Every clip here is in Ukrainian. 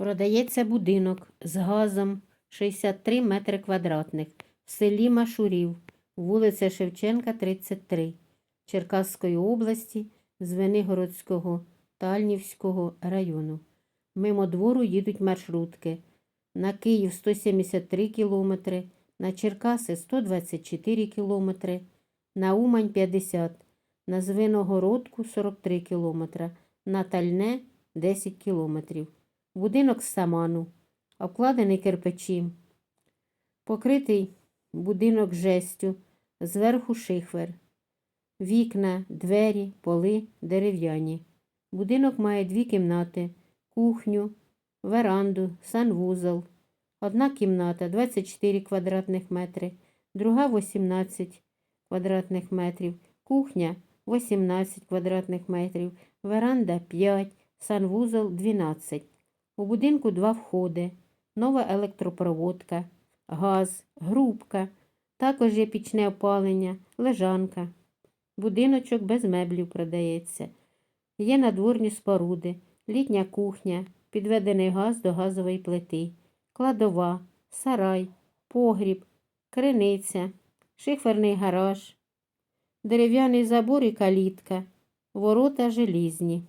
Продається будинок з газом 63 метри квадратних в селі Машурів, вулиця Шевченка, 33, Черкаської області, Звенигородського Тальнівського району. Мимо двору їдуть маршрутки. На Київ 173 кілометри, на Черкаси 124 кілометри, на Умань 50, на Звенигородку 43 кілометри, на Тальне 10 кілометрів. Будинок з саману, обкладений кирпичем. Покритий будинок жестю, зверху шихвер. Вікна, двері, поли дерев'яні. Будинок має дві кімнати, кухню, веранду, санвузол. Одна кімната 24 квадратних метри, друга 18 квадратних метрів, кухня 18 квадратних метрів, веранда 5, санвузол 12. У будинку два входи, нова електропроводка, газ, грубка, також є пічне опалення, лежанка. Будиночок без меблів продається. Є надворні споруди, літня кухня, підведений газ до газової плити, кладова, сарай, погріб, криниця, шиферний гараж, дерев'яний забор і калітка, ворота желізні.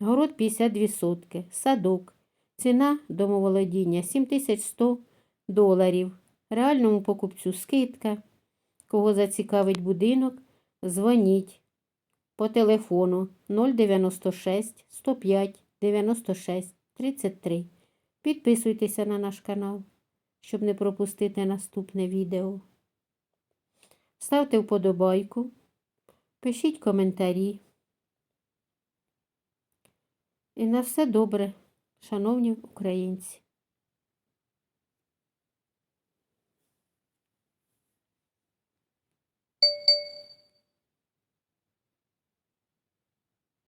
Город 52 сотки, садок. Ціна домоволодіння 7100 доларів. Реальному покупцю скидка. Кого зацікавить будинок, дзвоніть по телефону 096 105 96 33. Підписуйтеся на наш канал, щоб не пропустити наступне відео. Ставте вподобайку, пишіть коментарі. І на все добре, шановні українці.